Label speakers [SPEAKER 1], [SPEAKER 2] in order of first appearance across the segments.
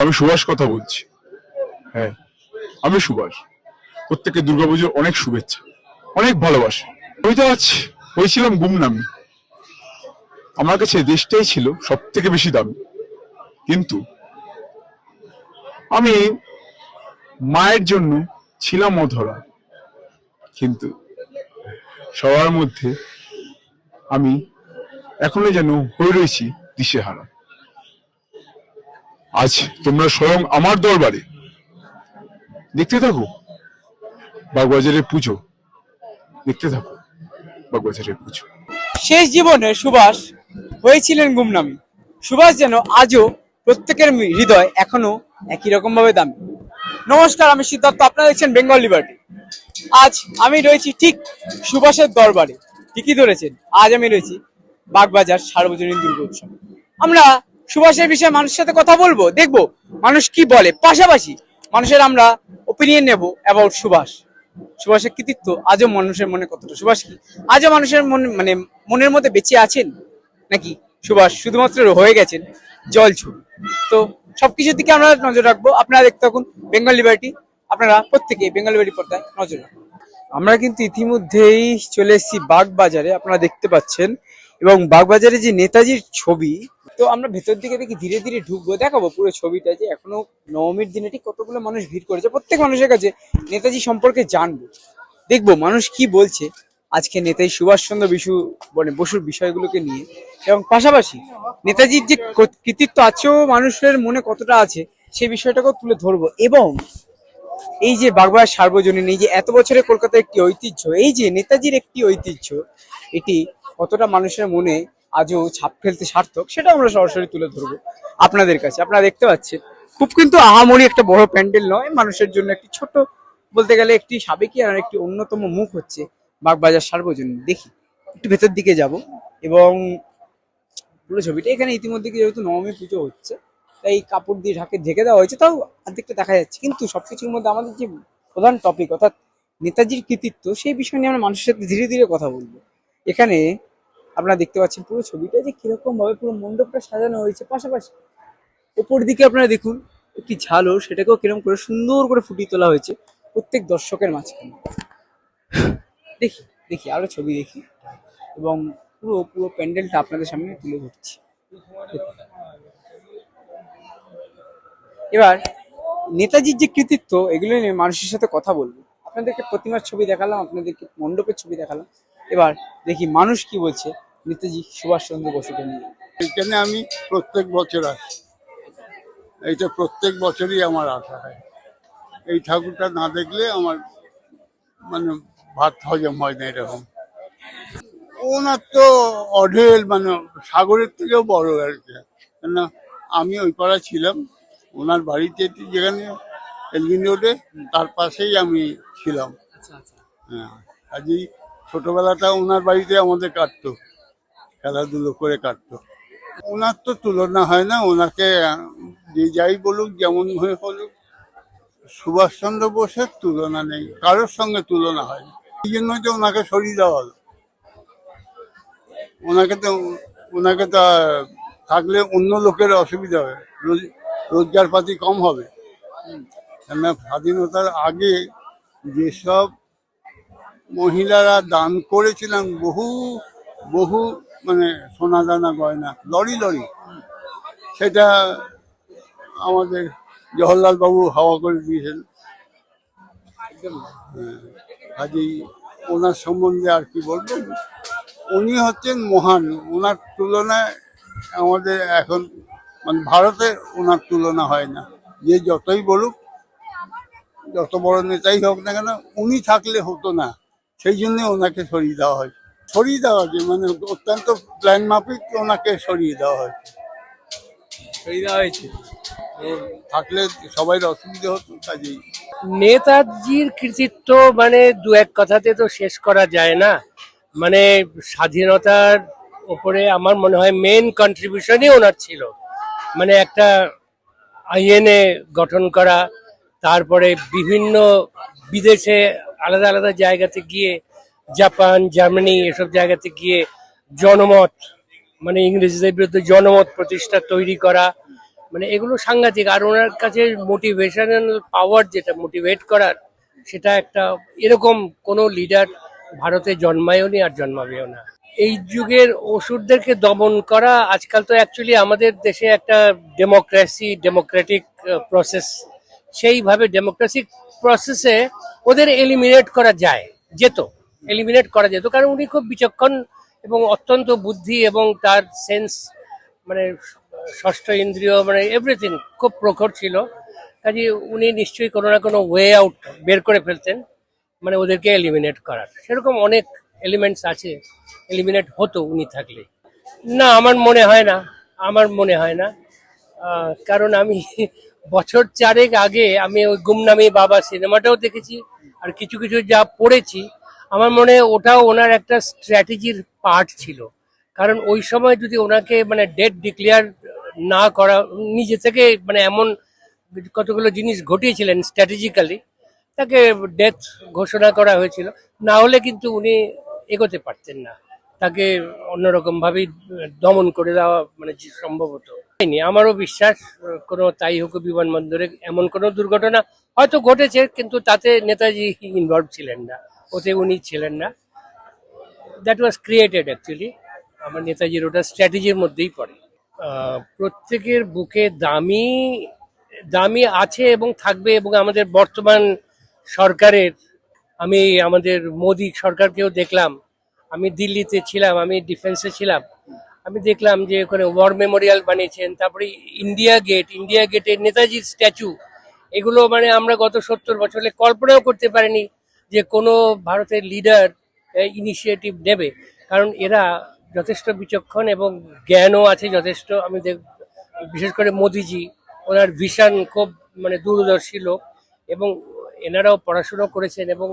[SPEAKER 1] আমি সুভাষ কথা বলছি। হ্যাঁ আমি সুভাষ। প্রত্যেককে দুর্গাপুজোর অনেক শুভেচ্ছা, অনেক ভালোবাসা। আমি তো আজ হয়েছিলাম গুমনামি। আমার কাছে দেশটাই ছিল সব থেকে বেশি দামি। কিন্তু আমি মায়ের জন্য ছিলাম অধরা। কিন্তু সবার মধ্যে আমি এখনও যেন হয়ে রয়েছি দিশেহারা। আজ তোমরা স্বয়ং আমার দরবারে দেখতে থাকো। বাগবাজারের পুজো। দেখতে থাকো। বাগবাজারের পুজো।
[SPEAKER 2] শেষ জীবনে সুভাষ হয়েছিলেন গুমনামি। সুভাষ যেন আজও প্রত্যেকের হৃদয় এখনও একই রকম ভাবে দামি। নমস্কার, আমি সিদ্ধার্থ। আপনারা দেখছেন বেঙ্গল লিবার্টি। আজ আমি রয়েছি ঠিক সুভাষের দরবারে। ঠিকই ধরেছেন। আজ আমি রয়েছি বাগবাজার সার্বজনীন দুর্গা উৎসব আমরা সুভাষের বিষয়ে মানুষের সাথে কথা বলব, দেখব মানুষ কি বলে। পাশাপাশি মানুষের আমরা ওপিনিয়ন নেব অ্যাবাউট সুভাষ। সুভাষের কৃতিত্ব আজও মানুষের মনে কতটা? সুভাষ কি? আজও মানুষের মনে মানে মনের মধ্যে বেঁচে আছেন? নাকি সুভাষ শুধুমাত্র হয়ে গেছেন জল ছবি? তো সবকিছুর দিকে আমরা নজর রাখব। আপনারা দেখতে থাকুন বেঙ্গল লিবার্টি আপনারা প্রত্যেকে বেঙ্গল লিবার্টি পর্দায় নজর রাখুন। আমরা কিন্তু ইতিমধ্যেই চলে এসেছি বাগবাজারে। আপনারা দেখতে পাচ্ছেন। এবং বাগবাজারে যে নেতাজির ছবি তো আমরা ভেতর দিকে দেখি ধীরে ধীরে ঢুকবো। দেখাবো পুরো ছবিটা যে এখনও নবমীর দিনে ঠিক কতগুলো মানুষ ভিড় করেছে। প্রত্যেক মানুষের কাছে নেতাজি সম্পর্কে জানব। দেখব মানুষ কি বলছে আজকে নেতাজি সুভাষচন্দ্র বিশু মানে বসুর বিষয়গুলোকে নিয়ে। এবং পাশাপাশি নেতাজির যে কৃতিত্ব আছেও মানুষের মনে কতটা আছে সেই বিষয়টাকেও তুলে ধরবো। এবং এই যে বাগবাজার সার্বজনীন, এই যে এত বছরে কলকাতার একটি ঐতিহ্য, এই যে নেতাজির একটি ঐতিহ্য, এটি কতটা মানুষের মনে আজও ছাপ ফেলতে সার্থক সেটা আমরা সরাসরি তুলে ধরবো আপনাদের কাছে। আপনারা দেখতে পাচ্ছেন, খুব কিন্তু আহামরি একটা বড় প্যান্ডেল নয়, মানুষের জন্য একটি ছোট, বলতে গেলে একটি সাবেকি আর একটি অন্যতম মুখ হচ্ছে বাগবাজার সার্বজনীন। দেখি, একটু ভেতর দিকে যাব এবং পুরো ছবিটা, এখানে ইতিমধ্যে যেহেতু নবমী পুজো হচ্ছে, তাই কাপড় দিয়ে ঢাকে ঢেকে দেওয়া হয়েছে, তাও অর্ধেকটা দেখা যাচ্ছে। কিন্তু সবকিছুর মধ্যে আমাদের যে প্রধান টপিক অর্থাৎ নেতাজির কৃতিত্ব, সেই বিষয় নিয়ে আমরা মানুষের সাথে ধীরে ধীরে কথা বলব। এখানে আপনারা দেখতে পাচ্ছেন পুরো ছবিটা যে কীরকম ভাবে পুরো মণ্ডপটা সাজানো হয়েছে পাশাপাশি। ওপর দিকে আপনারা দেখুন, একটি ঝালো সেটাকেও কীরকম করে সুন্দর করে ফুটিয়ে তোলা হয়েছে প্রত্যেক দর্শকের মাঝখানে। দেখি দেখি, আরও ছবি দেখি। এবং পুরো পুরো প্যান্ডেলটা আপনাদের সামনে তুলে ধরছি। এবার, নেতাজির যে কৃতিত্ব, এগুলো নিয়ে মানুষের সাথে কথা বলব। আপনাদেরকে প্রতিমার ছবি দেখালাম, আপনাদেরকে মণ্ডপের ছবি দেখালাম। এবার দেখি মানুষ কি বলছে। নেতাজি সুভাষচন্দ্র বসুকে নিয়ে।
[SPEAKER 3] এখানে আমি প্রত্যেক বছর আসি। এইটা প্রত্যেক বছরই আমার আসা হয়। এই ঠাকুরটা না দেখলে আমার মানে ভাত হজম হয় না এরকম। ওনার তো অঢেল মানে সাগরের থেকেও বড় আর কি। কেন আমি ওই পাড়া ছিলাম ওনার বাড়িতে যেখানে এলগিন রোডে তার পাশেই আমি ছিলাম।
[SPEAKER 2] আচ্ছা আচ্ছা।
[SPEAKER 3] হ্যাঁ কাজেই ছোটবেলাটা ওনার বাড়িতে আমাদের কাটতো। খেলাধুলো করে কাটতো। ওনার তো তুলনা হয় না, ওনাকে যে যাই বলুক, যেমন হয়ে বলুক, সুভাষচন্দ্র বোসের তুলনা নেই, কারোর সঙ্গে তুলনা হয় না। এই জন্য তো ওনাকে সরিয়ে দেওয়া হলো। ওনাকে তো ওনাকে তো থাকলে অন্য লোকের অসুবিধা হবে, রোজ- রোজগারপাতি কম হবে। স্বাধীনতার আগে যেসব মহিলারা দান করেছিলেন, বহু বহু মানে সোনা দানা গয়না লরি লরি। সেটা আমাদের জওহরলাল বাবু হাওয়া করে দিয়েছেন। হ্যাঁ, কাজেই ওনার সম্বন্ধে আর কি বলব? উনি হচ্ছেন মহান ওনার তুলনায় আমাদের এখন মানে ভারতে ওনার তুলনা হয় না। যে যতই বলুক যত বড় নেতাই হোক না কেন উনি থাকলে হতো না। সেই জন্য ওনাকে সরিয়ে দেওয়া হয় সরিয়ে দেওয়া হয়েছে মানে অত্যন্ত প্ল্যান মাফিক ওনাকে সরিয়ে দেওয়া হয়েছে।
[SPEAKER 2] সরিয়ে দেওয়া হয়েছে?
[SPEAKER 3] থাকলে সবাই অসুবিধা হতো কাজেই।
[SPEAKER 4] নেতাজির কৃতিত্ব মানে দু এক কথাতে তো শেষ করা যায় না। মানে স্বাধীনতার উপরে আমার মনে হয় মেন কন্ট্রিবিউশনই ওনার ছিল। মানে একটা আইএনএ গঠন করা তারপরে বিভিন্ন বিদেশে আলাদা আলাদা জায়গাতে গিয়ে জাপান, জার্মানি এসব জায়গাতে গিয়ে জনমত মানে ইংরেজদের বিরুদ্ধে জনমত প্রতিষ্ঠা তৈরি করা মানে এগুলো সাংঘাতিক। আর ওনার কাছে মোটিভেশনাল পাওয়ার যেটা মোটিভেট করার, সেটা একটা এরকম কোনো লিডার ভারতে জন্মায়ওনি আর জন্মাবেও না। এই যুগের ওষুধদেরকে দমন করা আজকাল তো অ্যাকচুয়ালি আমাদের দেশে একটা ডেমোক্রেসি ডেমোক্রেটিক প্রসেস সেইভাবে ডেমোক্রেসিক প্রসেসে ওদের এলিমিনেট করা যায়, যেত। এলিমিনেট করা যেত। কারণ উনি খুব বিচক্ষণ এবং অত্যন্ত বুদ্ধি এবং তার সেন্স মানে ষষ্ঠ ইন্দ্রিয় মানে এভরিথিং খুব প্রখর ছিল। কাজে উনি নিশ্চয়ই কোনো না কোনো ওয়ে আউট বের করে ফেলতেন মানে ওদেরকে এলিমিনেট করার। সেরকম অনেক এলিমেন্টস আছে এলিমিনেট হতো উনি থাকলে। না, আমার মনে হয় না, আমার মনে হয় না। কারণ আমি বছর চারেক আগে আমি ওই গুমনামি বাবা সিনেমাটাও দেখেছি, আর কিছু কিছু যা পড়েছি আমার মনে ওটাও ওনার একটা স্ট্র্যাটেজির পার্ট ছিল। কারণ ওই সময় যদি ওনাকে মানে ডেট ডিক্লেয়ার না করা, নিজে থেকে মানে এমন কতগুলো জিনিস ঘটিয়েছিলেন স্ট্র্যাটেজিক্যালি তাকে ডেথ ঘোষণা করা হয়েছিল। না হলে কিন্তু উনি এগোতে পারতেন না। তাকে অন্যরকম ভাবেই দমন করে দেওয়া মানে যে সম্ভব হতো হয়নি। আমারও বিশ্বাস, কোনো তাই হোক বিমানবন্দরে এমন কোনো দুর্ঘটনা হয়তো ঘটেছে, কিন্তু তাতে নেতাজি ইনভলভ ছিলেন না। ওতে উনি ছিলেন না। দ্যাট ওয়াজ ক্রিয়েটেড অ্যাকচুয়ালি আমার নেতাজির ওটা স্ট্র্যাটেজির মধ্যেই পড়ে। প্রত্যেকের বুকে দামি দামি আছে এবং থাকবে এবং আমাদের বর্তমান সরকারের, আমি আমাদের মোদি সরকারকেও দেখলাম। আমি দিল্লিতে ছিলাম, আমি ডিফেন্সে ছিলাম। আমি দেখলাম যে ওখানে ওয়ার মেমোরিয়াল বানিয়েছেন, তারপরে ইন্ডিয়া গেট ইন্ডিয়া গেটের নেতাজির স্ট্যাচু এগুলো মানে আমরা গত সত্তর বছরে কল্পনাও করতে পারিনি। যে কোনো ভারতের লিডার ইনিশিয়েটিভ নেবে কারণ এরা যথেষ্ট বিচক্ষণ এবং জ্ঞানও আছে যথেষ্ট। আমি দেখ, বিশেষ করে মোদিজি, ওনার ভিশন খুব মানে দূরদর্শী লোক এবং এনারাও পড়াশুনো করেছেন এবং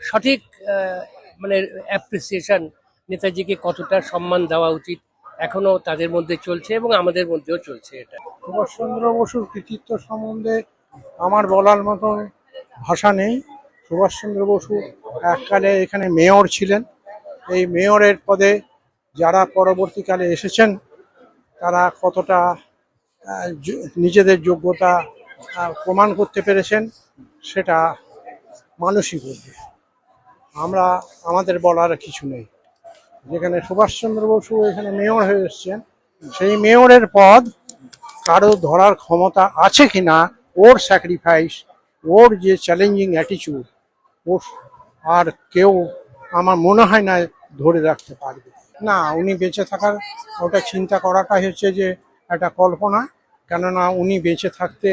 [SPEAKER 4] সঠিক মানে অ্যাপ্রিসিয়েশন নেতাজিকে কতটা সম্মান দেওয়া উচিত এখনও তাদের মধ্যে চলছে এবং আমাদের মধ্যেও চলছে এটা।
[SPEAKER 5] সুভাষচন্দ্র বসুর কৃতিত্ব সম্বন্ধে আমার বলার মতন ভাষা নেই। সুভাষচন্দ্র বসু এককালে এখানে মেয়র ছিলেন। এই মেয়রের পদে যারা পরবর্তীকালে এসেছেন, তারা কতটা নিজেদের যোগ্যতা প্রমাণ করতে পেরেছেন, সেটা মানুষই বলবে। আমরা, আমাদের বলার কিছু নেই। যেখানে সুভাষচন্দ্র বসু এখানে মেয়র হয়ে এসছেন, সেই মেয়রের পদ কারও ধরার ক্ষমতা আছে কিনা, ওর স্যাক্রিফাইস ওর যে চ্যালেঞ্জিং অ্যাটিটিউড ওর আর কেউ আমার মনে হয় না ধরে রাখতে পারবে। না, উনি বেঁচে থাকার ওটা চিন্তা করাটা হচ্ছে যে একটা কল্পনা। কেননা উনি বেঁচে থাকতে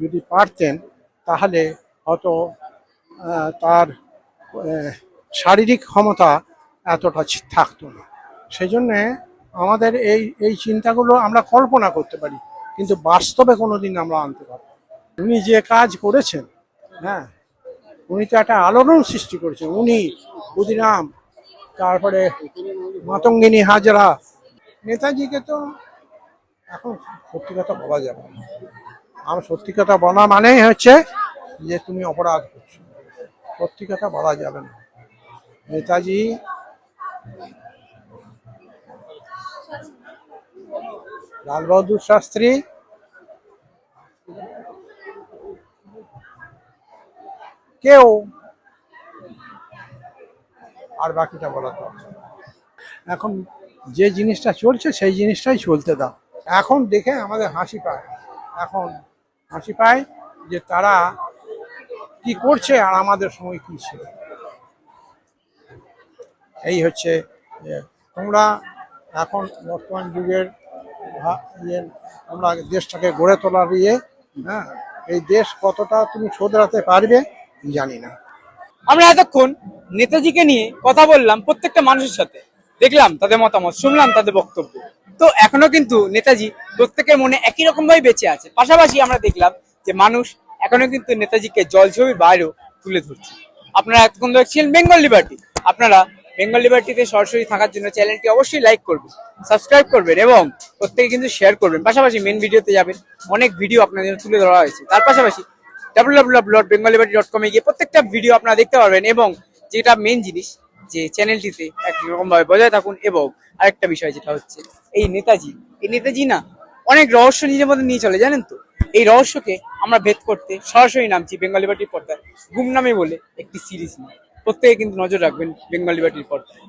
[SPEAKER 5] যদি পারতেন, তাহলে হয়তো তার শারীরিক ক্ষমতা এতটা থাকতো না। সেই জন্যে আমাদের এই এই চিন্তাগুলো আমরা কল্পনা করতে পারি, কিন্তু বাস্তবে কোনোদিন আমরা আনতে পারব না। উনি যে কাজ করেছেন হ্যাঁ উনি তো একটা আলোড়ন সৃষ্টি করেছেন। উনি ক্ষুদিরাম, তারপরে মাতঙ্গিনী হাজরা। নেতাজিকে তো এখন সত্যি কথা বলা যাবে না। আমার সত্যি কথা বলা মানেই হচ্ছে যে তুমি অপরাধ করছ। সত্যি কথা বলা যাবে না। নেতাজি লাল বাহাদুর শাস্ত্রী কেউ। আর বাকিটা বলার দরকার এখন যে জিনিসটা চলছে, সেই জিনিসটাই চলতে দাও। এখন দেখে আমাদের হাসি পায়। এখন হাসি পায় যে তারা কি করছে আর আমাদের সময় কি ছিল। এই হচ্ছে তোমরা এখন বর্তমান যুগের ইয়ে আমরা দেশটাকে গড়ে তোলার ইয়ে হ্যাঁ? এই দেশ কতটা তুমি শোধরাতে পারবে জানি না
[SPEAKER 2] আমরা এতক্ষণ নেতাজিকে নিয়ে কথা বললাম প্রত্যেকটা মানুষের সাথে। দেখলাম তাদের মতামত, শুনলাম তাদের বক্তব্য। তো এখনও কিন্তু নেতাজি প্রত্যেকের মনে একই রকম ভাবে বেঁচে আছে। পাশাপাশি আমরা দেখলাম যে মানুষ এখনও কিন্তু নেতাজিকে জলছবির বাইরেও তুলে ধরছে। আপনারা এতক্ষণ দেখছিলেন বেঙ্গল লিবার্টি। আপনারা বেঙ্গল লিবার্টিতে সরাসরি থাকার জন্য চ্যানেলটি অবশ্যই লাইক করবেন, সাবস্ক্রাইব করবেন এবং প্রত্যেকে কিন্তু শেয়ার করবেন। পাশাপাশি মেন ভিডিওতে যাবেন। অনেক ভিডিও আপনাদের তুলে ধরা হয়েছে। তার পাশাপাশি www.bengalibati.com এ গিয়ে প্রত্যেকটা ভিডিও আপনারা দেখতে পারবেন এবং যেটা মেন জিনিস, যে চ্যানেলটিতে একরকম ভাবে বজায় থাকুন এবং আরেকটা বিষয় যেটা হচ্ছে, এই নেতাজি। এই নেতাজি না, অনেক রহস্য নিজের মধ্যে নিয়ে চলে, জানেন তো? এই রহস্যকে আমরা ভেদ করতে সরাসরি নামছি বেঙ্গলি বাটির পর্দায় গুমনামে বলে একটি সিরিজ নিয়ে। প্রত্যেকে কিন্তু নজর রাখবেন বেঙ্গলি বাটির পর্দায়।